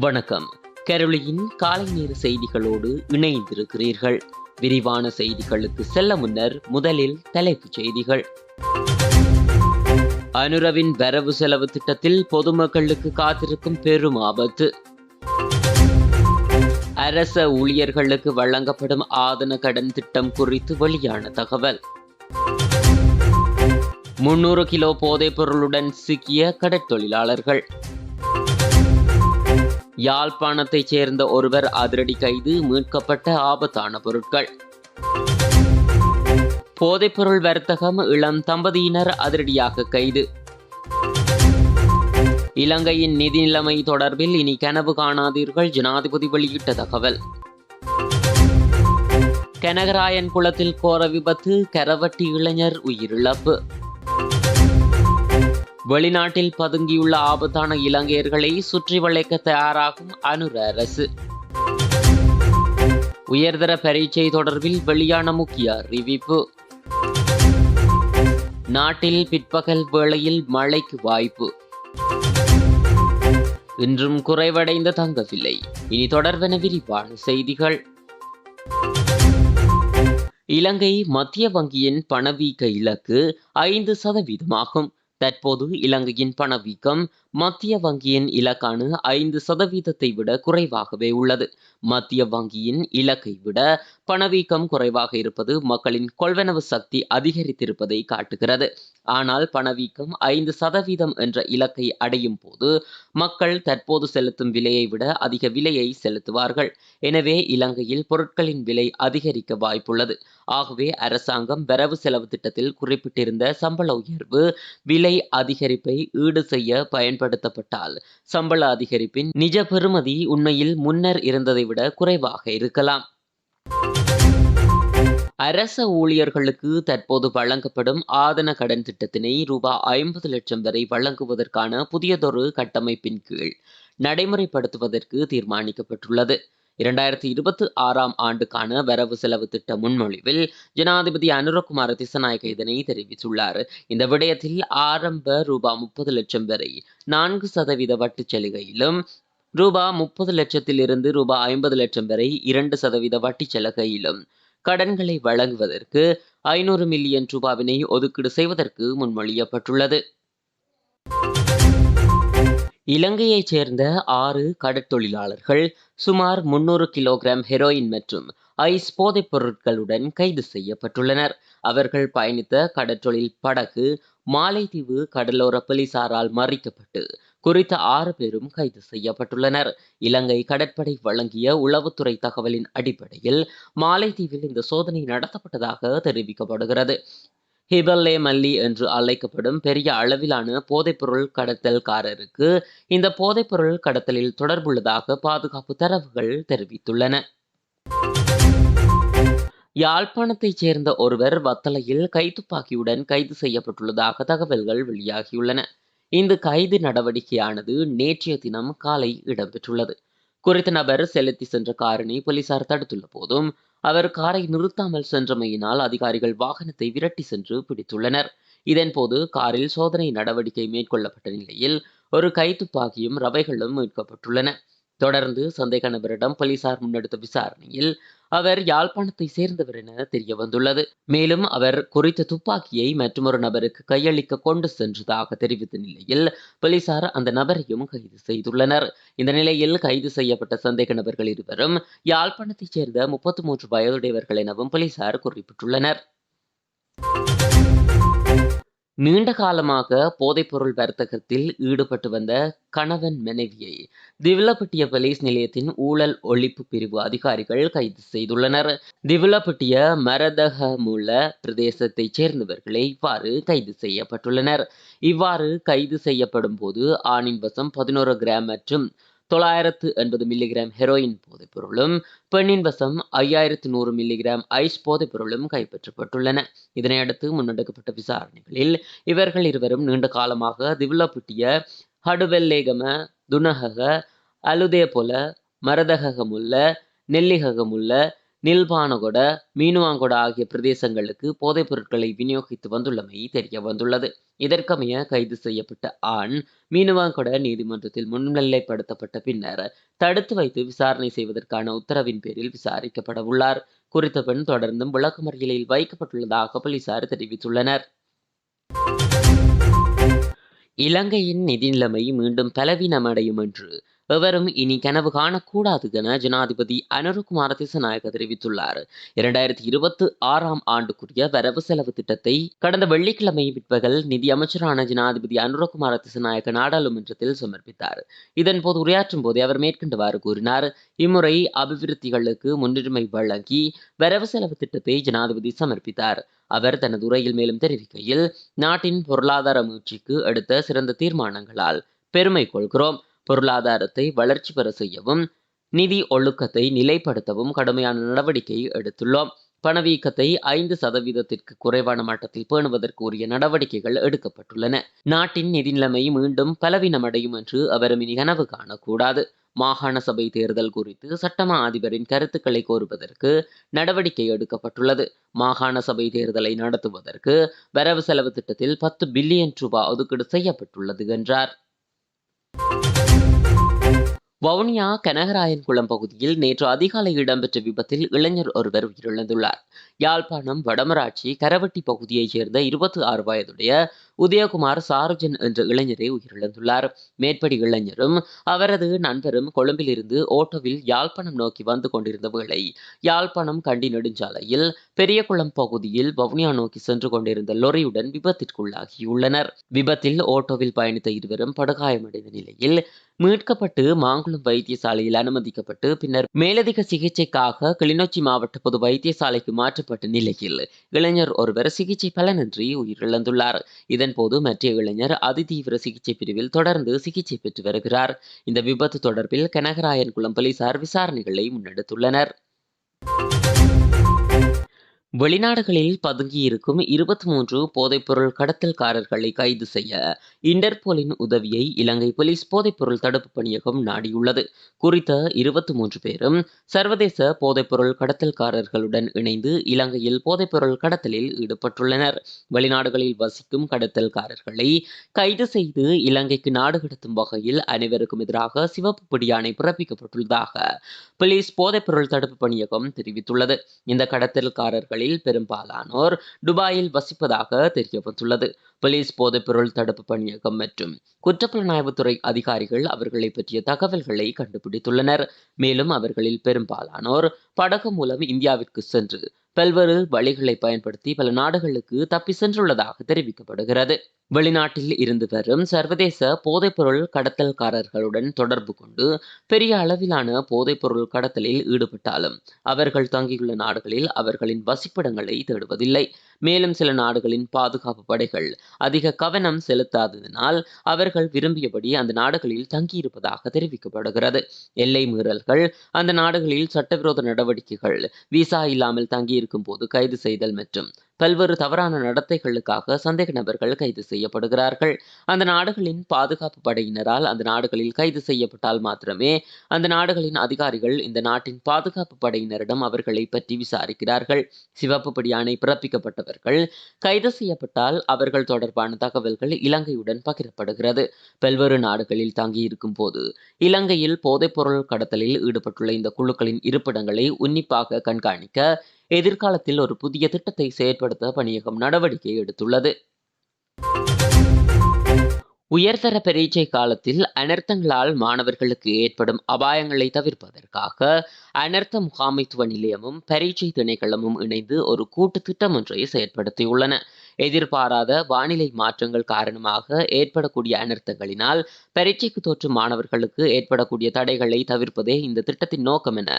வணக்கம். கரளியின் காலை நேர செய்திகளோடு இணைந்திருக்கிறீர்கள். விரிவான செய்திகளுக்கு செல்ல முன்னர் முதலில் தலைப்புச் செய்திகள். அனுரவின் வரவு செலவு திட்டத்தில் பொதுமக்களுக்கு காத்திருக்கும் பெரும் ஆபத்து. அரச ஊழியர்களுக்கு வழங்கப்படும் ஆதன கடன் திட்டம் குறித்து வெளியான தகவல். முன்னூறு கிலோ போதைப் பொருளுடன் சிக்கிய கடற்தொழிலாளர்கள். யாழ்ப்பாணத்தைச் சேர்ந்த ஒருவர் அதிரடி கைது மீட்கப்பட்ட ஆபத்தான பொருட்கள். போதைப்பொருள் வர்த்தகம் இளம் தம்பதியினர் அதிரடியாக கைது. இலங்கையின் நிதி நிலைமை தொடர்பில் இனி கனவு காணாதீர்கள் ஜனாதிபதி வெளியிட்ட தகவல். கனகராயன் குளத்தில் கோர விபத்து கரவட்டி இளைஞர் உயிரிழப்பு. வெளிநாட்டில் பதுங்கியுள்ள ஆபத்தான இலங்கையர்களை சுற்றி வளைக்க தயாராகும் அனுர அரசு. உயர்தர பரீட்சை தொடர்பில் வெளியான முக்கிய அறிவிப்பு. நாட்டில் பிற்பகல் வேளையில் மழைக்கு வாய்ப்பு. இன்றும் குறைவடைந்த தங்கவில்லை இனி தொடர்பென விரிவான செய்திகள். இலங்கை மத்திய வங்கியின் பணவீக்க இலக்கு ஐந்து சதவீதமாகும். தற்போது இலங்கையின் பணவீக்கம் மத்திய வங்கியின் இலக்கான ஐந்து சதவீதத்தை விட குறைவாகவே உள்ளது. மத்திய வங்கியின் இலக்கை விட பணவீக்கம் குறைவாக இருப்பது மக்களின் கொள்வனவு சக்தி அதிகரித்திருப்பதை காட்டுகிறது. ஆனால் பணவீக்கம் ஐந்து சதவீதம் என்ற இலக்கை அடையும் போது மக்கள் தற்போது செலுத்தும் விலையை விட அதிக விலையை செலுத்துவார்கள். எனவே இலங்கையில் பொருட்களின் விலை அதிகரிக்க வாய்ப்புள்ளது. ஆகவே அரசாங்கம் வரவு செலவு திட்டத்தில் குறிப்பிட்டிருந்த சம்பள உயர்வு விலை அதிகரிப்பை ஈடு செய்ய பயன் பயன்படுத்தப்பட்டால் சம்பள அதிகரிப்பின் நிஜ பெறுமதி உண்மையில் முன்னர் இருந்ததை விட குறைவாக இருக்கலாம். அரச ஊழியர்களுக்கு தற்போது வழங்கப்படும் ஆதன கடன் திட்டத்தினை ரூபாய் ஐம்பது லட்சம் வரை வழங்குவதற்கான புதியதொரு கட்டமைப்பின் கீழ் நடைமுறைப்படுத்துவதற்கு தீர்மானிக்கப்பட்டுள்ளது. இரண்டாயிரத்தி இருபத்தி ஆறாம் ஆண்டுக்கான வரவு செலவு திட்ட முன்மொழிவில் ஜனாதிபதி அனுரகுமார திசநாயக இதனை தெரிவித்துள்ளார். இந்த விடயத்தில் ஆரம்ப ரூபா முப்பது லட்சம் வரை நான்கு சதவீத வட்டு சலுகையிலும் ரூபா முப்பது லட்சத்திலிருந்து ரூபாய் ஐம்பது லட்சம் வரை இரண்டு சதவீத வட்டி சலுகையிலும் கடன்களை வழங்குவதற்கு ஐநூறு மில்லியன் ரூபாவினை ஒதுக்கீடு செய்வதற்கு முன்மொழியப்பட்டுள்ளது. இலங்கையைச் சேர்ந்த ஆறு கடற்தொழிலாளர்கள் சுமார் முன்னூறு கிலோகிராம் ஹெரோயின் மற்றும் ஐஸ் போதைப் பொருட்களுடன் கைது செய்யப்பட்டுள்ளனர். அவர்கள் பயணித்த கடற்றொழில் படகு மாலைத்தீவு கடலோர போலீசாரால் மறிக்கப்பட்டு குறித்த ஆறு பேரும் கைது செய்யப்பட்டுள்ளனர். இலங்கை கடற்படை வழங்கிய உளவுத்துறை தகவலின் அடிப்படையில் மாலைத்தீவில் இந்த சோதனை நடத்தப்பட்டதாக தெரிவிக்கப்படுகிறது. ஹிபல்லே மல்லி என்று அழைக்கப்படும் பெரிய அளவிலான போதைப்பொருள் கடத்தல்காரருக்கு இந்த போதைப்பொருள் கடத்தலில் தொடர்புள்ளதாக பாதுகாப்பு தரவுகள் தெரிவித்துள்ளன. யாழ்ப்பாணத்தைச் சேர்ந்த ஒருவர் வத்தலையில் கைத்துப்பாக்கியுடன் கைது செய்யப்பட்டுள்ளதாக தகவல்கள் வெளியாகியுள்ளன. இந்த கைது நடவடிக்கையானது நேற்றைய தினம் காலை இடம்பெற்றுள்ளது. குறித்த நபர் செலுத்தி சென்ற காரினை போலீசார் தடுத்துள்ள போதும் அவர் காரை நிறுத்தாமல் சென்றமையினால் அதிகாரிகள் வாகனத்தை விரட்டி சென்று பிடித்துள்ளனர். இதன்போது காரில் சோதனை நடவடிக்கை மேற்கொள்ளப்பட்ட நிலையில் ஒரு கைத்துப்பாக்கியும் ரவைகளும் மீட்கப்பட்டுள்ளன. தொடர்ந்து சந்தேக நபரிடம் போலீசார் முன்னெடுத்த விசாரணையில் அவர் யாழ்ப்பாணத்தை சேர்ந்தவர் என தெரிய வந்துள்ளது. மேலும் அவர் குறித்த துப்பாக்கியை மற்றொரு நபருக்கு கையளிக்க கொண்டு சென்றதாக தெரிவித்த நிலையில் போலீசார் அந்த நபரையும் கைது செய்துள்ளனர். இந்த நிலையில் கைது செய்யப்பட்ட சந்தேக நபர்கள் இருவரும் யாழ்ப்பாணத்தைச் சேர்ந்த முப்பத்தி மூன்று வயதுடையவர்கள் எனவும் போலீசார் குறிப்பிட்டுள்ளனர். நீண்ட காலமாக போதைப்பொருள் வர்த்தகத்தில் ஈடுபட்டு வந்த கணவன் மனைவியை திவிலப்பட்டிய போலீஸ் நிலையத்தின் ஊழல் ஒழிப்பு பிரிவு அதிகாரிகள் கைது செய்துள்ளனர். திவிலப்பட்டிய மரதகமுள்ள பிரதேசத்தைச் சேர்ந்தவர்களே இவ்வாறு கைது செய்யப்பட்டுள்ளனர். இவ்வாறு கைது செய்யப்படும் போது ஆணின் வசம் பதினோரு கிராம் மற்றும் தொள்ளாயிரத்து எண்பது மில்லிகிராம் ஹெரோயின் போதைப் பொருளும் பெண்ணின் வசம் ஐயாயிரத்து நூறு மில்லிகிராம் ஐஸ் போதைப் பொருளும் கைப்பற்றப்பட்டுள்ளன. இதனையடுத்து முன்னெடுக்கப்பட்ட விசாரணைகளில் இவர்கள் இருவரும் நீண்ட காலமாக திவிலப்பட்டிய ஹடுவெல்லேகம துனகக அலுதே போல மரதககமுள்ள நெல்லிககமுள்ள நில்பானகொட மீனுவாங்கொட ஆகிய பிரதேசங்களுக்கு போதைப் பொருட்களை விநியோகித்து வந்துள்ளமை தெரிய வந்துள்ளது. இதற்கமைய கைது செய்யப்பட்ட ஆண் மீனுவாங்கொட நீதிமன்றத்தில் முன்னிலைப்படுத்தப்பட்ட பின்னர் தடுத்து வைத்து விசாரணை செய்வதற்கான உத்தரவின் பேரில் விசாரிக்கப்பட உள்ளார். குறித்த பெண் தொடர்ந்தும் விளக்கமறியலில் வைக்கப்பட்டுள்ளதாக போலீசார் தெரிவித்துள்ளனர். இலங்கையின் நிதி நிலைமை மீண்டும் பலவீனமடையும் என்று எவரும் இனி கனவு காணக்கூடாது என ஜனாதிபதி அனுருகுமார திசநாயக தெரிவித்துள்ளார். இரண்டாயிரத்தி இருபத்தி ஆறாம் ஆண்டுக்குரிய வரவு செலவு திட்டத்தை கடந்த வெள்ளிக்கிழமை பிற்பகல் நிதி அமைச்சரான ஜனாதிபதி அனுரகுமார திசநாயக நாடாளுமன்றத்தில் சமர்ப்பித்தார். இதன்போது உரையாற்றும் போதே அவர் மேற்கொண்டவாறு கூறினார். இம்முறை அபிவிருத்திகளுக்கு முன்னுரிமை வழங்கி வரவு செலவு திட்டத்தை ஜனாதிபதி சமர்ப்பித்தார். அவர் தனது உரையில் மேலும் தெரிவிக்கையில் நாட்டின் பொருளாதார முயற்சிக்கு எடுத்த சிறந்த தீர்மானங்களால் பெருமை கொள்கிறோம். பொருளாதாரத்தை வளர்ச்சி பெற செய்யவும் நிதி ஒழுக்கத்தை நிலைப்படுத்தவும் கடுமையான நடவடிக்கை எடுத்துள்ளோம். பணவீக்கத்தை ஐந்து சதவீதத்திற்கு குறைவான மட்டத்தில் பேணுவதற்கு உரிய நடவடிக்கைகள் எடுக்கப்பட்டுள்ளன. நாட்டின் நிதி நிலைமை மீண்டும் பலவீனமடையும் என்று அவரும் இனி கனவு காணக்கூடாது. மாகாண சபை தேர்தல் குறித்து சட்டமா அதிபரின் கருத்துக்களை கோருவதற்கு நடவடிக்கை எடுக்கப்பட்டுள்ளது. மாகாண சபை தேர்தலை நடத்துவதற்கு வரவு செலவு திட்டத்தில் பத்து பில்லியன் ரூபாய் ஒதுக்கீடு செய்யப்பட்டுள்ளது என்றார். வவுனியா கனகராயன்குளம் பகுதியில் நேற்று அதிகாலை இடம்பெற்ற விபத்தில் இளைஞர் ஒருவர் உயிரிழந்துள்ளார். யாழ்ப்பாணம் வடமராட்சி கரவட்டி பகுதியைச் சேர்ந்த இருபத்தி ஆறு வயதுடைய உதயகுமார் சாருஜன் என்ற இளைஞரை உயிரிழந்துள்ளார். மேற்படி இளைஞரும் அவரது நண்பரும் கொழும்பிலிருந்து ஓட்டோவில் யாழ்ப்பாணம் நோக்கி வந்து கொண்டிருந்த வேளை யாழ்ப்பாணம் கண்டி நெடுஞ்சாலையில் பெரியகுளம் பகுதியில் வவுனியா நோக்கி சென்று கொண்டிருந்த லொரியுடன் விபத்திற்குள்ளாகியுள்ளனர். விபத்தில் ஓட்டோவில் பயணித்த இருவரும் படுகாயமடைந்த நிலையில் மீட்கப்பட்டு மாங்குளம் வைத்தியசாலையில் அனுமதிக்கப்பட்டு பின்னர் மேலதிக சிகிச்சைக்காக கிளிநொச்சி மாவட்ட பொது வைத்தியசாலைக்கு மாற்றப்பட்ட நிலையில் இளைஞர் ஒருவர் சிகிச்சை பலனின்றி உயிரிழந்துள்ளார். இதன்போது மற்ற இளைஞர் அதிதீவிர சிகிச்சை பிரிவில் தொடர்ந்து சிகிச்சை பெற்று வருகிறார். இந்த விபத்து தொடர்பில் கனகராயன்குளம் போலீசார் விசாரணைகளை முன்னெடுத்துள்ளனர். வெளிநாடுகளில் பதுங்கியிருக்கும் இருபத்தி மூன்று போதைப்பொருள் கடத்தல்காரர்களை கைது செய்ய இன்டர்போலின் உதவியை இலங்கை போலீஸ் போதைப்பொருள் தடுப்பு பணியகம் நாடியுள்ளது. குறித்த இருபத்தி மூன்று பேரும் சர்வதேச போதைப்பொருள் கடத்தல்காரர்களுடன் இணைந்து இலங்கையில் போதைப்பொருள் கடத்தலில் ஈடுபட்டுள்ளனர். வெளிநாடுகளில் வசிக்கும் கடத்தல்காரர்களை கைது செய்து இலங்கைக்கு நாடு கடத்தும் வகையில் அனைவருக்கும் எதிராக சிவப்பு பிடியாணை பிறப்பிக்கப்பட்டுள்ளதாக போலீஸ் போதைப்பொருள் தடுப்பு பணியகம் தெரிவித்துள்ளது. இந்த கடத்தல்காரர்களில் பெரும்பாலானோர் துபாயில் வசிப்பதாக தெரிய வந்துள்ளது போலீஸ் போதைப்பொருள் தடுப்பு பணியகம் மற்றும் குற்றப்புலனாய்வுத்துறை அதிகாரிகள் அவர்களை பற்றிய தகவல்களை கண்டுபிடித்துள்ளனர். மேலும் அவர்களில் பெரும்பாலானோர் படகு மூலம் இந்தியாவிற்கு சென்று பல்வேறு வழிகளை பயன்படுத்தி பல நாடுகளுக்கு தப்பி சென்றுள்ளதாக தெரிவிக்கப்படுகிறது. வெளிநாட்டில் இருந்து வரும் சர்வதேச போதைப்பொருள் கடத்தல்காரர்களுடன் தொடர்பு கொண்டு பெரிய அளவிலான போதைப்பொருள் கடத்தலில் ஈடுபட்டாலும் அவர்கள் தங்கியுள்ள நாடுகளில் அவர்களின் வசிப்பிடங்களை தேடுவதில்லை. மேலும் சில நாடுகளின் பாதுகாப்பு படைகள் அதிக கவனம் செலுத்தாததினால் அவர்கள் விரும்பியபடி அந்த நாடுகளில் தங்கியிருப்பதாக தெரிவிக்கப்படுகிறது. எல்லை மீறல்கள் அந்த நாடுகளில் சட்டவிரோத நடவடிக்கைகள் விசா இல்லாமல் தங்கியிருக்கும் போது கைது செய்தல் மற்றும் பல்வேறு தவறான நடத்தைகளுக்காக சந்தேக நபர்கள் கைது செய்யப்படுகிறார்கள். அந்த நாடுகளின் பாதுகாப்பு படையினரால் அந்த நாடுகளில் கைது செய்யப்பட்டால் மாத்திரமே அந்த நாடுகளின் அதிகாரிகள் இந்த நாட்டின் பாதுகாப்பு படையினரிடம் அவர்களை பற்றி விசாரிக்கிறார்கள். சிவப்பு படியானை பிறப்பிக்கப்பட்ட பிறப்பிக்கப்பட்டவர்கள் கைது செய்யப்பட்டால் அவர்கள் தொடர்பான தகவல்கள் இலங்கையுடன் பகிரப்படுகிறது. பல்வேறு நாடுகளில் தங்கியிருக்கும் போது இலங்கையில் போதைப்பொருள் கடத்தலில் ஈடுபட்டுள்ள இந்த குழுக்களின் இருப்பிடங்களை உன்னிப்பாக கண்காணிக்க எதிர்காலத்தில் ஒரு புதிய திட்டத்தை செயற்படுத்த பணியகம் நடவடிக்கை எடுத்துள்ளது. உயர்தர பரீட்சை காலத்தில் அனர்த்தங்களால் மாணவர்களுக்கு ஏற்படும் அபாயங்களை தவிர்ப்பதற்காக அனர்த்த முகாமைத்துவ நிலையமும் பரீட்சை திணைக்களமும் இணைந்து ஒரு கூட்டு திட்டம் ஒன்றை செயற்படுத்தியுள்ளன. எதிர்பாராத வானிலை மாற்றங்கள் காரணமாக ஏற்படக்கூடிய அனர்த்தங்களினால் பரீட்சைக்கு தோற்றும் மாணவர்களுக்கு ஏற்படக்கூடிய தடைகளை தவிர்ப்பதே இந்த திட்டத்தின் நோக்கம் என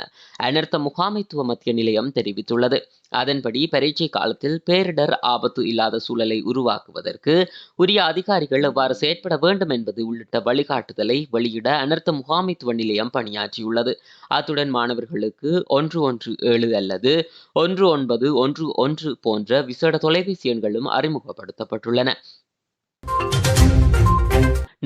அனர்த்த முகாமைத்துவ மத்திய நிலையம் தெரிவித்துள்ளது. அதன்படி பரீட்சை காலத்தில் பேரிடர் ஆபத்து இல்லாத சூழலை உருவாக்குவதற்கு உரிய அதிகாரிகள் எவ்வாறு செயற்பட வேண்டும் என்பது உள்ளிட்ட வழிகாட்டுதலை வெளியிட அனர்த்த முகாமைத்துவ நிலையம் பணியாற்றியுள்ளது. அத்துடன் மாணவர்களுக்கு ஒன்று ஒன்று ஏழு அல்லது ஒன்று ஒன்பது ஒன்று ஒன்று போன்ற விசேட தொலைபேசி எண்களும் அறிமுகப்படுத்தப்பட்டுள்ளன.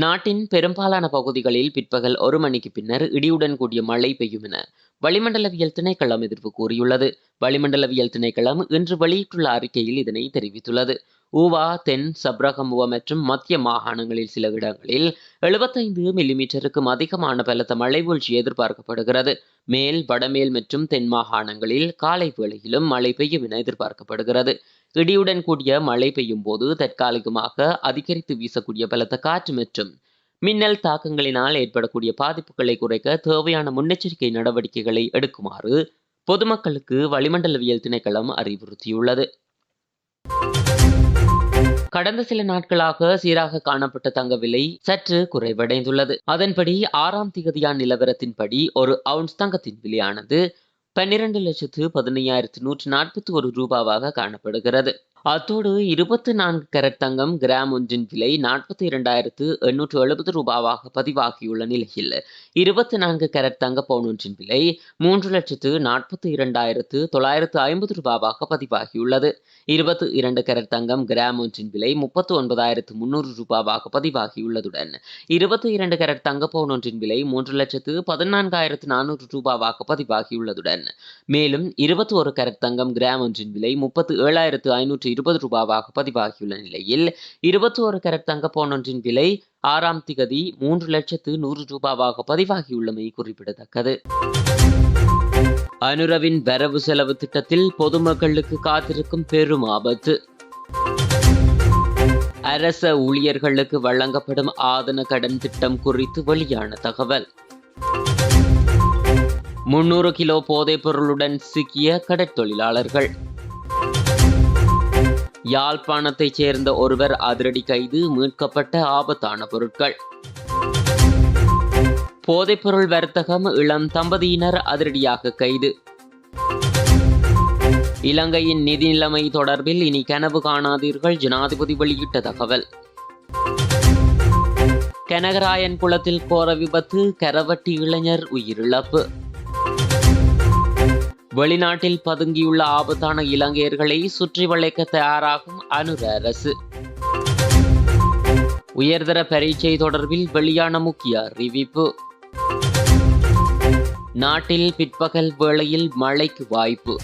நாட்டின் பெரும்பாலான பகுதிகளில் பிற்பகல் ஒரு மணிக்கு பின்னர் இடியுடன் கூடிய மழை பெய்யும் என வளிமண்டலவியல் திணைக்களம் எதிர்ப்பு கூறியுள்ளது. வளிமண்டலவியல் திணைக்களம் இன்று வெளியிட்டுள்ள அறிக்கையில் இதனை தெரிவித்துள்ளது. ஊவா தென் சப்ரகமுவ மற்றும் மத்திய மாகாணங்களில் சில இடங்களில் எழுபத்தைந்து மில்லிமீட்டருக்கும் அதிகமான பலத்த மழை வீழ்ச்சி எதிர்பார்க்கப்படுகிறது. மேல் வடமேல் மற்றும் தென் மாகாணங்களில் காலை வேளையிலும் மழை பெய்யும் என எதிர்பார்க்கப்படுகிறது. இடியுடன் கூடிய மழை பெய்யும் போது தற்காலிகமாக அதிகரித்து வீசக்கூடிய பலத்த காற்று மற்றும் மின்னல் தாக்கங்களினால் ஏற்படக்கூடிய பாதிப்புகளை குறைக்க தேவையான முன்னெச்சரிக்கை நடவடிக்கைகளை எடுக்குமாறு பொதுமக்களுக்கு வளிமண்டலவியல் திணைக்களம் அறிவுறுத்தியுள்ளது. கடந்த சில நாட்களாக சீராக காணப்பட்ட தங்க விலை சற்று குறைவடைந்துள்ளது. அதன்படி ஆறாம் திகதியான் நிலவரத்தின்படி ஒரு அவுன்ஸ் தங்கத்தின் விலையானது பன்னிரண்டு லட்சத்து பதினையாயிரத்து நூற்று நாற்பத்தி ஒரு ரூபாவாக காணப்படுகிறது. அத்தோடு இருபத்தி நான்கு கரட் தங்கம் கிராம் ஒன்றின் விலை நாற்பத்தி இரண்டாயிரத்து எண்ணூற்று எழுபது ரூபாவாக பதிவாகியுள்ள நிலையில். இருபத்தி நான்கு கரட் தங்க பவுன் ஒன்றின் விலை மூன்று லட்சத்து நாற்பத்தி இரண்டாயிரத்து தொள்ளாயிரத்து ஐம்பது ரூபாவாக பதிவாகியுள்ளது. இருபத்தி இரண்டு கரட் தங்கம் கிராம் ஒன்றின் விலை முப்பத்து ஒன்பதாயிரத்து முன்னூறு ரூபாவாக பதிவாகியுள்ளதுடன் இருபத்தி இரண்டு கரட் தங்க பவுன் ஒன்றின் விலை மூன்று லட்சத்து பதினான்காயிரத்து நானூறு ரூபாவாக பதிவாகியுள்ளதுடன் மேலும் இருபத்தி ஒரு கரட் தங்கம் கிராம் ஒன்றின் விலை முப்பத்து ஏழாயிரத்து ஐநூற்று இருபது ரூபாவாக பதிவாகியுள்ள நிலையில் இருபத்தி ஒரு கரட் தங்க பவுன் விலை ஆறாம் திகதி மூன்று லட்சத்து நூறு ரூபாவாக பதிவாகியுள்ளமை குறிப்பிடத்தக்கது. அனுரவின் வரவு செலவு திட்டத்தில் பொதுமக்களுக்கு காத்திருக்கும் பெரும் ஆபத்து. அரச ஊழியர்களுக்கு வழங்கப்படும் ஆதன கடன் திட்டம் குறித்து வெளியான தகவல். முன்னூறு கிலோ போதைப் பொருளுடன் சிக்கிய கடற்தொழிலாளர்கள். யாழ்ப்பாணத்தைச் சேர்ந்த ஒருவர் அதிரடி கைது மீட்கப்பட்ட ஆபத்தான பொருட்கள். போதைப்பொருள் வர்த்தகம் இளம் தம்பதியினர் அதிரடியாக கைது. இலங்கையின் நிதி நிலைமை தொடர்பில் இனி கனவு காணாதீர்கள் ஜனாதிபதி வெளியிட்ட தகவல். கனகராயன் குளத்தில் கோர விபத்து கரவட்டி இளைஞர் உயிரிழப்பு. வெளிநாட்டில் பதுங்கியுள்ள ஆபத்தான இலங்கையர்களை சுற்றி வளைக்க தயாராகும் அனுர அரசு. உயர்தர பரீட்சை தொடர்பில் வெளியான முக்கிய அறிவிப்பு. நாட்டில் பிற்பகல் வேளையில் மழைக்கு வாய்ப்பு.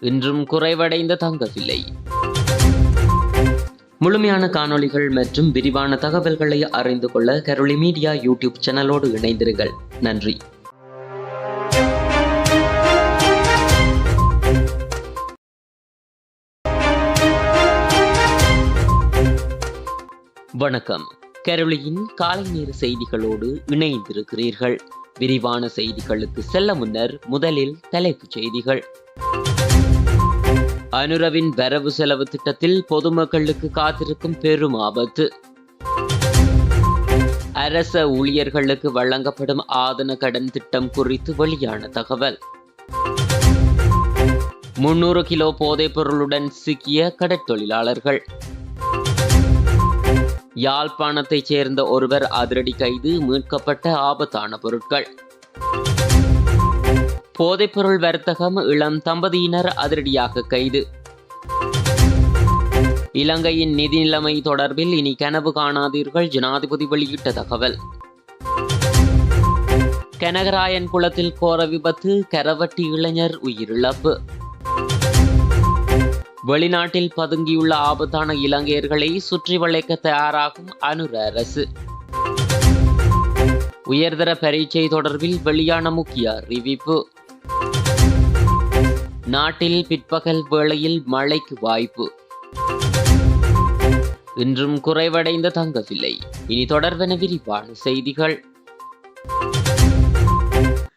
இன்றும் குறைவடைந்த தங்க விலை முழுமையான காணொளிகள் மற்றும் விரிவான தகவல்களை அறிந்து கொள்ள கரோலி மீடியா யூடியூப் சேனலோடு இணைந்திருங்கள். நன்றி. வணக்கம். கரோலியின் காலை நேர செய்திகளோடு இணைந்திருக்கிறீர்கள். விரிவான செய்திகளுக்கு செல்ல முன்னர் முதலில் தலைப்புச் செய்திகள். அனுரவின் வரவு செலவு திட்டத்தில் பொதுமக்களுக்கு காத்திருக்கும் பெரும் ஆபத்து. அரச ஊழியர்களுக்கு வழங்கப்படும் ஆதன கடன் திட்டம் குறித்து வெளியான தகவல். முன்னூறு கிலோ போதைப் பொருளுடன் சிக்கிய கடற்தொழிலாளர்கள். யாழ்ப்பாணத்தைச் சேர்ந்த ஒருவர் அதிரடி கைது மீட்கப்பட்ட ஆபத்தான பொருட்கள். போதைப்பொருள் வர்த்தகம் இளம் தம்பதியினர் அதிரடியாக கைது. இலங்கையின் நிதி நிலைமை தொடர்பில் இனி கனவு காணாதீர்கள் ஜனாதிபதி வெளியிட்ட தகவல். கனகராயன் குளத்தில் கோர விபத்து கரவட்டி இளைஞர் உயிரிழப்பு. வெளிநாட்டில் பதுங்கியுள்ள ஆபத்தான இலங்கையர்களை சுற்றி வளைக்க தயாராகும் அனுர அரசு. உயர்தர பரீட்சை தொடர்பில் வெளியான முக்கிய அறிவிப்பு. நாட்டில் பிற்பகல் வேளையில் மழைக்கு வாய்ப்பு. இன்றும் குறைவடைந்த தங்க விலை இனி தொடர்பென விரிவான செய்திகள்.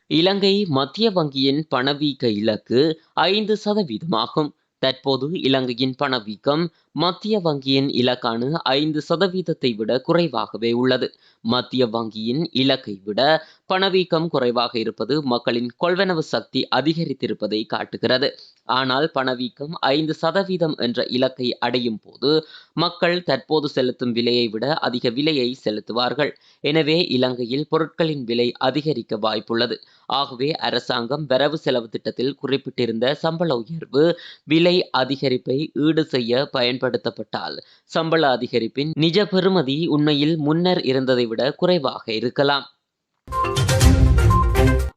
இலங்கை மத்திய வங்கியின் பணவீக்க இலக்கு ஐந்து சதவீதமாகும். தற்போது இலங்கையின் பணவீக்கம் மத்திய வங்கியின் இலக்கான ஐந்து சதவீதத்தை விட குறைவாகவே உள்ளது. மத்திய வங்கியின் இலக்கை விட பணவீக்கம் குறைவாக இருப்பது மக்களின் கொள்வனவு சக்தி அதிகரித்திருப்பதை காட்டுகிறது. ஆனால் பணவீக்கம் ஐந்து சதவீதம் என்ற இலக்கை அடையும் போது மக்கள் தற்போது செலுத்தும் விலையை விட அதிக விலையை செலுத்துவார்கள். எனவே இலங்கையில் பொருட்களின் விலை அதிகரிக்க வாய்ப்புள்ளது. ஆகவே அரசாங்கம் வரவு செலவு திட்டத்தில் குறிப்பிட்டிருந்த சம்பள உயர்வு விலை அதிகரிப்பை ஈடு செய்ய பயன்படுத்தப்பட்டால் சம்பள அதிகரிப்பின் நிஜ பெறுமதி உண்மையில் முன்னர் இருந்ததை விட குறைவாக இருக்கலாம்.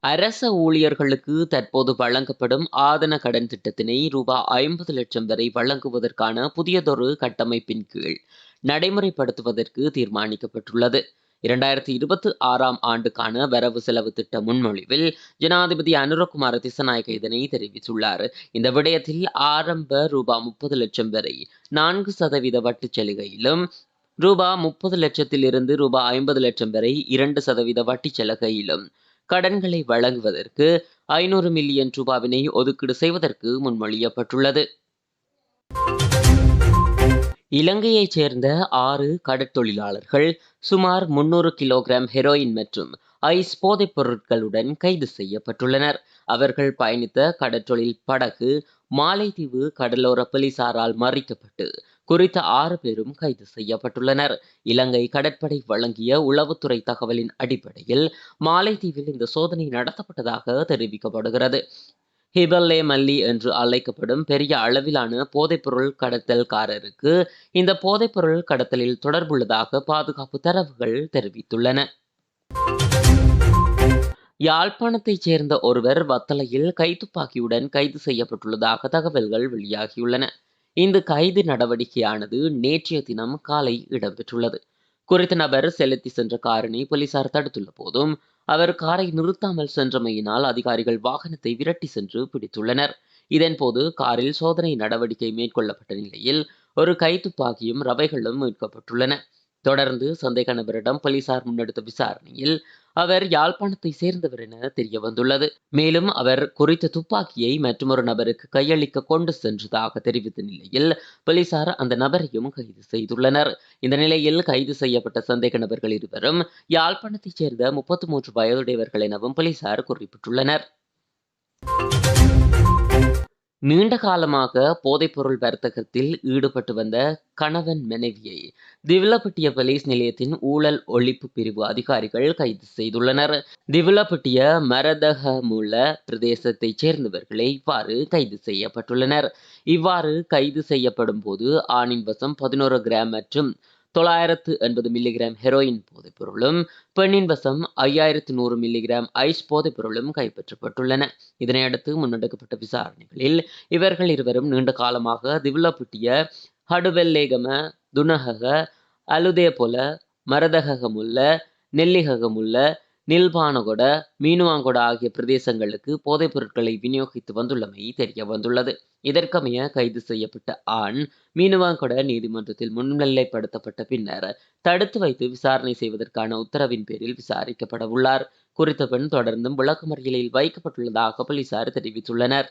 அரச ஊழியர்களுக்கு தற்போது வழங்கப்படும் ஆதன கடன் திட்டத்தினை ரூபாய் ஐம்பது லட்சம் வரை வழங்குவதற்கான புதியதொரு கட்டமைப்பின் கீழ் நடைமுறைப்படுத்துவதற்கு தீர்மானிக்கப்பட்டுள்ளது. இரண்டாயிரத்தி இருபத்தி ஆறாம் ஆண்டுக்கான வரவு செலவு திட்ட முன்மொழிவில் ஜனாதிபதி அனுரகுமார திசநாயக இதனை தெரிவித்துள்ளார். இந்த விடயத்தில் ஆரம்ப ரூபாய் முப்பது லட்சம் வரை நான்கு சதவீத வட்டி சலுகையிலும் ரூபா முப்பது லட்சத்திலிருந்து ரூபாய் ஐம்பது லட்சம் வரை இரண்டு சதவீத வட்டி சலுகையிலும் கடன்களை வழங்குவதற்கு ஐநூறு மில்லியன் ரூபாவினை ஒதுக்கீடு செய்வதற்கு முன்மொழியப்பட்டுள்ளது. இலங்கையைச் சேர்ந்த ஆறு கடற்தொழிலாளர்கள் சுமார் முன்னூறு கிலோகிராம் ஹெரோயின் மற்றும் ஐஸ் போதைப் பொருட்களுடன் கைது செய்யப்பட்டுள்ளனர். அவர்கள் பயணித்த கடற்றொழில் படகு மாலைதீவு கடலோர போலீசாரால் மறிக்கப்பட்டு குறித்த ஆறு பேரும் கைது செய்யப்பட்டுள்ளனர். இலங்கை கடற்படை வழங்கிய உளவுத்துறை தகவலின் அடிப்படையில் மாலைதீவில் இந்த சோதனை நடத்தப்பட்டதாக தெரிவிக்கப்படுகிறது. ஹிபல்லே மல்லி என்று அழைக்கப்படும் பெரிய அளவிலான போதைப்பொருள் கடத்தல்காரருக்கு இந்த போதைப்பொருள் கடத்தலில் தொடர்புள்ளதாக பாதுகாப்பு தரவுகள் தெரிவித்துள்ளன. யாழ்ப்பாணத்தைச் சேர்ந்த ஒருவர் வத்தலையில் கைத்துப்பாக்கியுடன் கைது செய்யப்பட்டுள்ளதாக தகவல்கள் வெளியாகியுள்ளன. இந்த கைது நடவடிக்கையானது நேற்றைய தினம் காலை இடம்பெற்றுள்ளது. குறித்த நபர் செலுத்தி சென்ற காரினை போலீசார் தடுத்துள்ள போதும் அவர் காரை நிறுத்தாமல் சென்றமையினால் அதிகாரிகள் வாகனத்தை விரட்டி சென்று பிடித்துள்ளனர். இதன்போது காரில் சோதனை நடவடிக்கை மேற்கொள்ளப்பட்ட நிலையில் ஒரு கைத்துப்பாக்கியும் ரவைகளும் மீட்கப்பட்டுள்ளன. தொடர்ந்து சந்தேக நபரிடம் போலீசார் முன்னெடுத்த விசாரணையில் அவர் யாழ்ப்பாணத்தை சேர்ந்தவர் என தெரிய வந்துள்ளது மேலும் அவர் குறித்த துப்பாக்கியை மற்றொரு நபருக்கு கையளிக்க கொண்டு சென்றதாக தெரிவித்த நிலையில் போலீசார் அந்த நபரையும் கைது செய்துள்ளனர். இந்த நிலையில் கைது செய்யப்பட்ட சந்தேக நபர்கள் இருவரும் யாழ்ப்பாணத்தைச் சேர்ந்த முப்பத்தி மூன்று வயதுடையவர்கள் எனவும் போலீசார் குறிப்பிட்டுள்ளனர். நீண்ட காலமாக போதைப்பொருள் வர்த்தகத்தில் ஈடுபட்டு வந்த கணவன் மனைவியை திவிலப்பட்டிய போலீஸ் நிலையத்தின் ஊழல் ஒழிப்பு பிரிவு அதிகாரிகள் கைது செய்துள்ளனர். திவிலப்பட்டிய மரதகமுல பிரதேசத்தைச் சேர்ந்தவர்களே இவ்வாறு கைது செய்யப்பட்டுள்ளனர். இவ்வாறு கைது செய்யப்படும் போது ஆணின் வசம் பதினோரு கிராம் மற்றும் தொள்ளாயிரத்து எண்பது மில்லிகிராம் ஹெரோயின் போதைப் பொருளும் பெண்ணின் வசம் ஐயாயிரத்து நூறு மில்லிகிராம் ஐஸ் போதைப் பொருளும் கைப்பற்றப்பட்டுள்ளன. இதனையடுத்து முன்னெடுக்கப்பட்ட விசாரணைகளில் இவர்கள் இருவரும் நீண்ட காலமாக திவிலப்புட்டிய ஹடுவெல்லேகம துனஹக அலுதேபொல மரதககமுள்ள நெல்லிககமுள்ள நில்பானகொட மீனுவாங்கொட ஆகிய பிரதேசங்களுக்கு போதைப் பொருட்களை விநியோகித்து வந்துள்ளமை தெரிய வந்துள்ளது. இதற்கமைய கைது செய்யப்பட்ட ஆண் மீனுவாங்கொட நீதிமன்றத்தில் முன்னிலைப்படுத்தப்பட்ட பின்னர் தடுத்து வைத்து விசாரணை செய்வதற்கான உத்தரவின் பேரில் விசாரிக்கப்பட உள்ளார். குறித்த பெண் தொடர்ந்தும் விளக்கமறியலில் வைக்கப்பட்டுள்ளதாக போலீசார் தெரிவித்துள்ளனர்.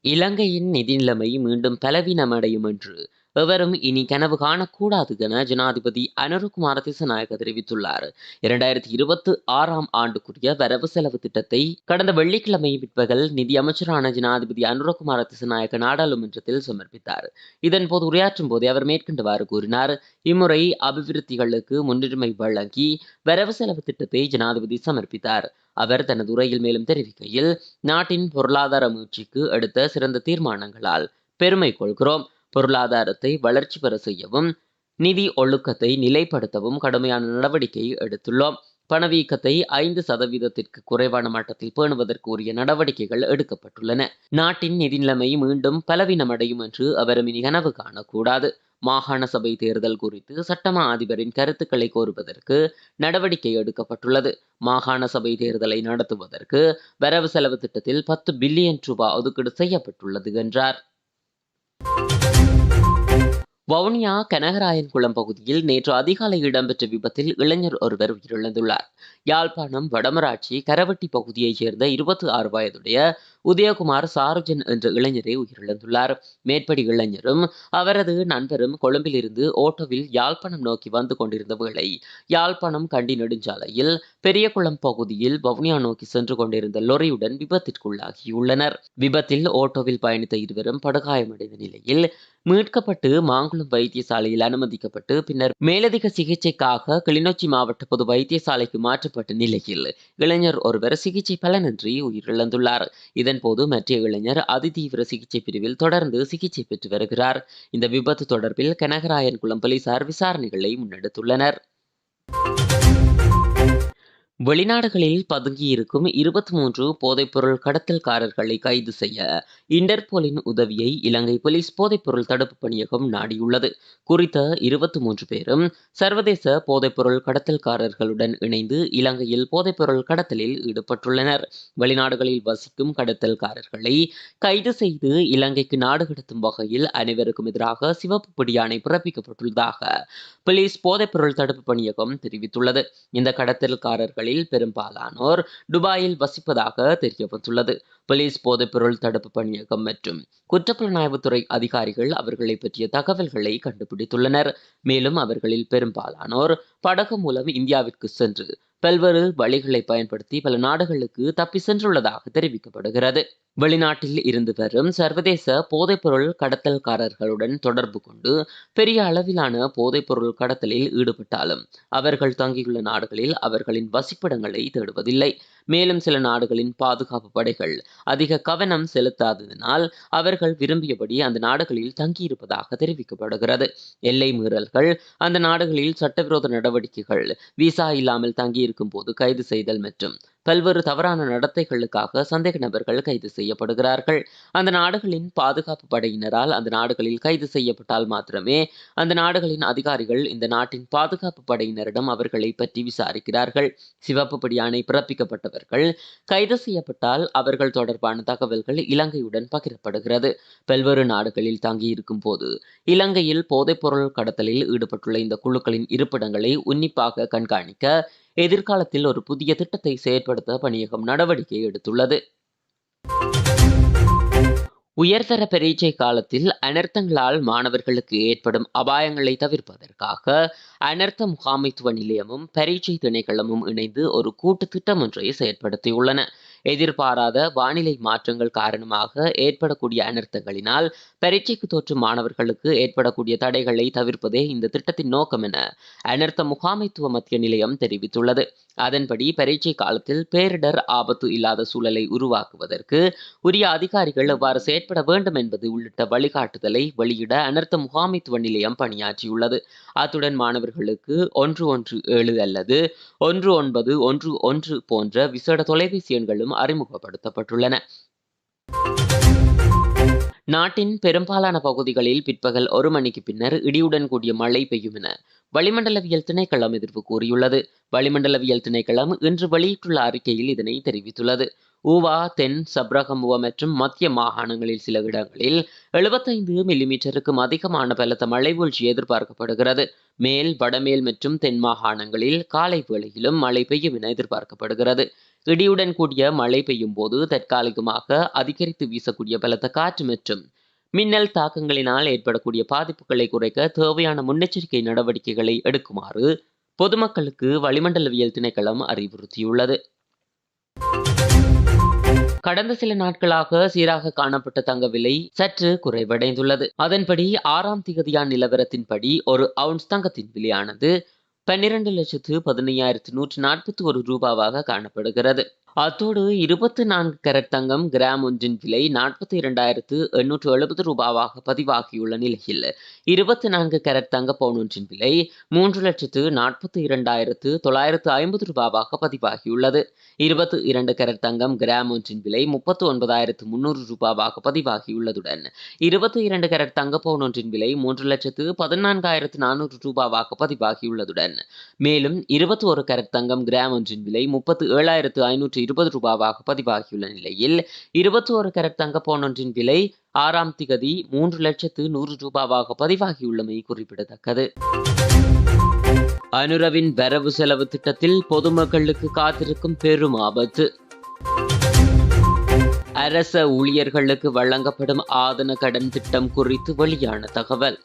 இலங்கையின் நிதி நிலைமை மீண்டும் பலவீனமடையும் என்று எவரும் இனி கனவு காணக்கூடாது என ஜனாதிபதி அனுருகுமார திசநாயக தெரிவித்துள்ளார். இரண்டாயிரத்தி இருபத்தி ஆறாம் ஆண்டுக்குரிய வரவு செலவு திட்டத்தை கடந்த வெள்ளிக்கிழமை பிற்பகல் நிதி அமைச்சரான ஜனாதிபதி அனுரகுமார திசநாயக நாடாளுமன்றத்தில் சமர்ப்பித்தார். இதன்போது உரையாற்றும் போதே அவர் மேற்கண்டவாறு கூறினார். இம்முறை அபிவிருத்திகளுக்கு முன்னுரிமை வழங்கி வரவு செலவு திட்டத்தை ஜனாதிபதி சமர்ப்பித்தார். அவர் தனது உரையில் மேலும் தெரிவிக்கையில் நாட்டின் பொருளாதார முயற்சிக்கு எடுத்த சிறந்த தீர்மானங்களால் பெருமை கொள்கிறோம். பொருளாதாரத்தை வளர்ச்சி பெற செய்யவும் நிதி ஒழுக்கத்தை நிலைப்படுத்தவும் கடுமையான நடவடிக்கை எடுத்துள்ளோம். பணவீக்கத்தை ஐந்து சதவீதத்திற்கு குறைவான மட்டத்தில் பேணுவதற்கு உரிய நடவடிக்கைகள் எடுக்கப்பட்டுள்ளன. நாட்டின் நிதி நிலைமை மீண்டும் பலவீனமடையும் என்று அவரும் இனி கனவு காணக்கூடாது. மாகாண சபை தேர்தல் குறித்து சட்டமா அதிபரின் கருத்துக்களை கோருவதற்கு நடவடிக்கை எடுக்கப்பட்டுள்ளது. மாகாண சபை தேர்தலை நடத்துவதற்கு வரவு செலவு திட்டத்தில் பத்து பில்லியன் ரூபாய் ஒதுக்கீடு செய்யப்பட்டுள்ளது என்றார். வவுனியா கனகராயன்குளம் பகுதியில் நேற்று அதிகாலை இடம்பெற்ற விபத்தில் இளைஞர் ஒருவர் உயிரிழந்துள்ளார். யாழ்ப்பாணம் வடமராட்சி கரவட்டி பகுதியைச் சேர்ந்த இருபத்தி ஆறு வயதுடைய உதயகுமார் சாருஜன் என்ற இளைஞரை உயிரிழந்துள்ளார். மேற்படி இளைஞரும் அவரது நண்பரும் கொழும்பிலிருந்து ஓட்டோவில் யாழ்ப்பாணம் நோக்கி வந்து கொண்டிருந்த வேளை யாழ்ப்பாணம் கண்டி நெடுஞ்சாலையில் பெரியகுளம் பகுதியில் வவுனியா நோக்கி சென்று கொண்டிருந்த லொரியுடன் விபத்திற்குள்ளாகியுள்ளனர். விபத்தில் ஓட்டோவில் பயணித்த இருவரும் படுகாயமடைந்த நிலையில் மீட்கப்பட்டு மாங்குளம் வைத்தியசாலையில் அனுமதிக்கப்பட்டு பின்னர் மேலதிக சிகிச்சைக்காக கிளிநொச்சி மாவட்ட பொது வைத்தியசாலைக்கு மாற்றப்பட்ட நிலையில் இளைஞர் ஒருவர் சிகிச்சை பலனின்றி உயிரிழந்துள்ளார். இதன் இதன்போது மற்ற இளைஞர் அதிதீவிர சிகிச்சை பிரிவில் தொடர்ந்து சிகிச்சை பெற்று வருகிறார். இந்த விபத்து தொடர்பில் கனகராயன்குளம் போலீசார் விசாரணைகளை முன்னெடுத்துள்ளனர். வெளிநாடுகளில் பதுங்கியிருக்கும் இருபத்தி மூன்று போதைப்பொருள் கடத்தல்காரர்களை கைது செய்ய இன்டர்போலின் உதவியை இலங்கை போலீஸ் போதைப்பொருள் தடுப்பு பணியகம் நாடியுள்ளது. குறித்த இருபத்தி மூன்று பேரும் சர்வதேச போதைப்பொருள் கடத்தல்காரர்களுடன் இணைந்து இலங்கையில் போதைப்பொருள் கடத்தலில் ஈடுபட்டுள்ளனர். வெளிநாடுகளில் வசிக்கும் கடத்தல்காரர்களை கைது செய்து இலங்கைக்கு நாடு கடத்தும் வகையில் அனைவருக்கும் எதிராக சிவப்பு பிடியாணை பிறப்பிக்கப்பட்டுள்ளதாக போலீஸ் போதைப்பொருள் தடுப்பு பணியகம் தெரிவித்துள்ளது. இந்த கடத்தல்காரர்களில் பெரும்பாலானோர் துபாயில் வசிப்பதாக தெரியவந்துள்ளது. போலீஸ் போதைப்பொருள் தடுப்பு பணியகம் மற்றும் குற்றப்புலனாய்வுத்துறை அதிகாரிகள் அவர்களை பற்றிய தகவல்களை கண்டுபிடித்துள்ளனர். மேலும் அவர்களில் பெரும்பாலானோர் படகு மூலம் இந்தியாவிற்கு சென்று பல்வேறு வழிகளை பயன்படுத்தி பல நாடுகளுக்கு தப்பி சென்றுள்ளதாக தெரிவிக்கப்படுகிறது. வெளிநாட்டில் இருந்து வரும் சர்வதேச போதைப்பொருள் கடத்தல்காரர்களுடன் தொடர்பு கொண்டு பெரிய அளவிலான போதைப்பொருள் கடத்தலில் ஈடுபட்டாலும் அவர்கள் தங்கியுள்ள நாடுகளில் அவர்களின் வசிப்பிடங்களை தேடுவதில்லை. மேலும் சில நாடுகளின் பாதுகாப்பு படைகள் அதிக கவனம் செலுத்தாததினால் அவர்கள் விரும்பியபடி அந்த நாடுகளில் தங்கியிருப்பதாக தெரிவிக்கப்படுகிறது. எல்லை மீறல்கள் அந்த நாடுகளில் சட்டவிரோத நடவடிக்கைகள் விசா இல்லாமல் தங்கியிருக்கும் போது கைது செய்தல் மற்றும் பல்வேறு தவறான நடத்தைகளுக்காக சந்தேக நபர்கள் கைது செய்யப்படுகிறார்கள். அந்த நாடுகளின் பாதுகாப்பு படையினரால் அந்த நாடுகளில் கைது செய்யப்பட்டால் மாத்திரமே அந்த நாடுகளின் அதிகாரிகள் இந்த நாட்டின் பாதுகாப்பு படையினரிடம் அவர்களை பற்றி விசாரிக்கிறார்கள். சிவப்பு படியானை பிறப்பிக்கப்பட்டவர்கள் கைது செய்யப்பட்டால் அவர்கள் தொடர்பான தகவல்கள் இலங்கையுடன் பகிரப்படுகிறது. பல்வேறு நாடுகளில் தங்கியிருக்கும் போது இலங்கையில் போதைப்பொருள் கடத்தலில் ஈடுபட்டுள்ள இந்த குழுக்களின் இருப்பிடங்களை உன்னிப்பாக கண்காணிக்க எதிர்காலத்தில் ஒரு புதிய திட்டத்தை செயற்படுத்த பணியகம் நடவடிக்கை எடுத்துள்ளது. உயர்தர பரீட்சை காலத்தில் அனர்த்தங்களால் மாணவர்களுக்கு ஏற்படும் அபாயங்களை தவிர்ப்பதற்காக அனர்த்த முகாமைத்துவ நிலையமும் பரீட்சை திணைக்களமும் இணைந்து ஒரு கூட்டு திட்டம் ஒன்றை செயற்படுத்தியுள்ளன. எதிர்பாராத வானிலை மாற்றங்கள் காரணமாக ஏற்படக்கூடிய அனர்த்தங்களினால் பரீட்சைக்கு தோற்றும் மாணவர்களுக்கு ஏற்படக்கூடிய தடைகளை தவிர்ப்பதே இந்த திட்டத்தின் நோக்கம் என அனர்த்த முகாமைத்துவ மத்திய நிலையம் தெரிவித்துள்ளது. அதன்படி பரீட்சை காலத்தில் பேரிடர் ஆபத்து இல்லாத சூழலை உருவாக்குவதற்கு உரிய அதிகாரிகள் எவ்வாறு செயற்பட வேண்டும் என்பது உள்ளிட்ட வழிகாட்டுதலை வெளியிட அனர்த்த முகாமைத்துவ நிலையம் பணியாற்றியுள்ளது. அத்துடன் மாணவர்களுக்கு ஒன்று ஒன்று ஏழு அல்லது ஒன்று ஒன்பது ஒன்று ஒன்று போன்ற விசேட தொலைபேசி எண்களும் அறிமுகப்படுத்தப்பட்டுள்ளன. நாட்டின் பெரும்பாலான பகுதிகளில் பிற்பகல் ஒரு மணிக்கு பின்னர் இடியுடன் கூடிய மழை பெய்யும் என வளிமண்டலவியல் திணைக்களம் எதிர்ப்பு கூறியுள்ளது. வளிமண்டலவியல் திணைக்களம் இன்று வெளியிட்டுள்ள அறிக்கையில் இதனை தெரிவித்துள்ளது. ஊவா தென் சப்ரகமுவ மற்றும் மத்திய மாகாணங்களில் சில இடங்களில் எழுபத்தைந்து மில்லிமீட்டருக்கும் அதிகமான பலத்த மழை வீழ்ச்சி எதிர்பார்க்கப்படுகிறது. மேல் வடமேல் மற்றும் தென் மாகாணங்களில் காலை வேளையிலும் மழை பெய்யும் என எதிர்பார்க்கப்படுகிறது. இடியுடன் கூடிய மழை பெய்யும் போது தற்காலிகமாக அதிகரித்து வீசக்கூடிய பலத்த காற்று மற்றும் மின்னல் தாக்கங்களினால் ஏற்படக்கூடிய பாதிப்புகளை குறைக்க தேவையான முன்னெச்சரிக்கை நடவடிக்கைகளை எடுக்குமாறு பொதுமக்களுக்கு வளிமண்டலவியல் திணைக்களம் அறிவுறுத்தியுள்ளது. கடந்த சில நாட்களாக சீராக காணப்பட்ட தங்க விலை சற்று குறைவடைந்துள்ளது. அதன்படி ஆறாம் திகதியான் நிலவரத்தின்படி ஒரு அவுன்ஸ் தங்கத்தின் விலையானது பன்னிரண்டு லட்சத்து பதினையாயிரத்து நூற்று நாற்பத்தி ஒரு ரூபாவாக காணப்படுகிறது. அத்தோடு இருபத்தி நான்கு கரட் தங்கம் கிராம் ஒன்றின் விலை நாற்பத்தி இரண்டாயிரத்து எண்ணூற்று எழுபது ரூபாவாக பதிவாகியுள்ள நிலையில் இருபத்தி நான்கு கரட் தங்க பவுன் ஒன்றின் விலை மூன்று லட்சத்து நாற்பத்தி இரண்டாயிரத்து தொள்ளாயிரத்து ஐம்பது ரூபாவாக பதிவாகியுள்ளது. இருபத்தி இரண்டு கரட் தங்கம் கிராம் ஒன்றின் விலை முப்பத்து ஒன்பதாயிரத்து முன்னூறு ரூபாவாக பதிவாகியுள்ளதுடன் இருபத்தி இரண்டு கரட் தங்க பவுன் ஒன்றின் விலை மூன்று லட்சத்து பதினான்காயிரத்து நானூறு ரூபாவாக பதிவாகியுள்ளதுடன் மேலும் இருபத்தி ஒரு கரட் தங்கம் கிராம் ஒன்றின் விலை முப்பத்து ஏழாயிரத்து ஐநூற்று இருபது ரூபாவாக பதிவாகியுள்ள நிலையில் இருபத்தி ஒரு கரட் தங்கப்போனொன்றின் விலை ஆறாம் திகதி மூன்று லட்சத்து நூறு ரூபாவாக பதிவாகியுள்ளமை குறிப்பிடத்தக்கது. அனுரவின் வரவு செலவு திட்டத்தில் பொதுமக்களுக்கு காத்திருக்கும் பெரும் ஆபத்து. அரச ஊழியர்களுக்கு வழங்கப்படும் ஆதன கடன் திட்டம் குறித்து வெளியான தகவல்.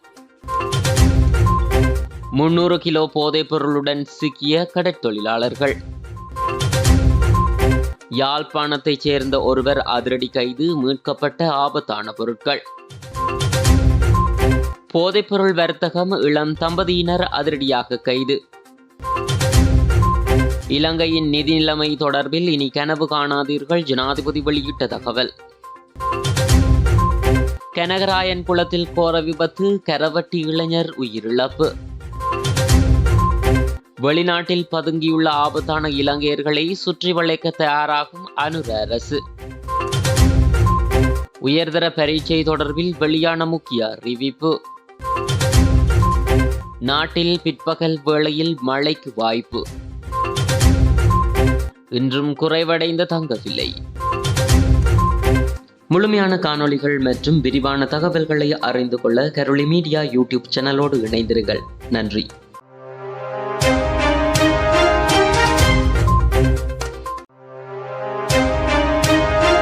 முன்னூறு கிலோ போதைப் பொருளுடன் சிக்கிய கடற்தொழிலாளர்கள். யாழ்ப்பாணத்தைச் சேர்ந்த ஒருவர் அதிரடி கைது மீட்கப்பட்ட ஆபத்தான பொருட்கள். போதைப்பொருள் வர்த்தகம் இளம் தம்பதியினர் அதிரடியாக கைது. இலங்கையின் நிதி நிலைமை தொடர்பில் இனி கனவு காணாதீர்கள் ஜனாதிபதி வெளியிட்ட தகவல். கனகராயன் குளத்தில் கோர விபத்து கரவட்டி இளைஞர் உயிரிழப்பு. வெளிநாட்டில் பதுங்கியுள்ள ஆபத்தான இலங்கையர்களை சுற்றி வளைக்க தயாராகும் அனுர அரசு. உயர்தர பரீட்சை தொடர்பில் வெளியான முக்கிய அறிவிப்பு. நாட்டில் பிற்பகல் வேளையில் மழைக்கு வாய்ப்பு. இன்றும் குறைவடைந்த தங்க விலை முழுமையான காணொளிகள் மற்றும் விரிவான தகவல்களை அறிந்து கொள்ள கருளி மீடியா யூடியூப் சேனலோடு இணைந்திருங்கள். நன்றி.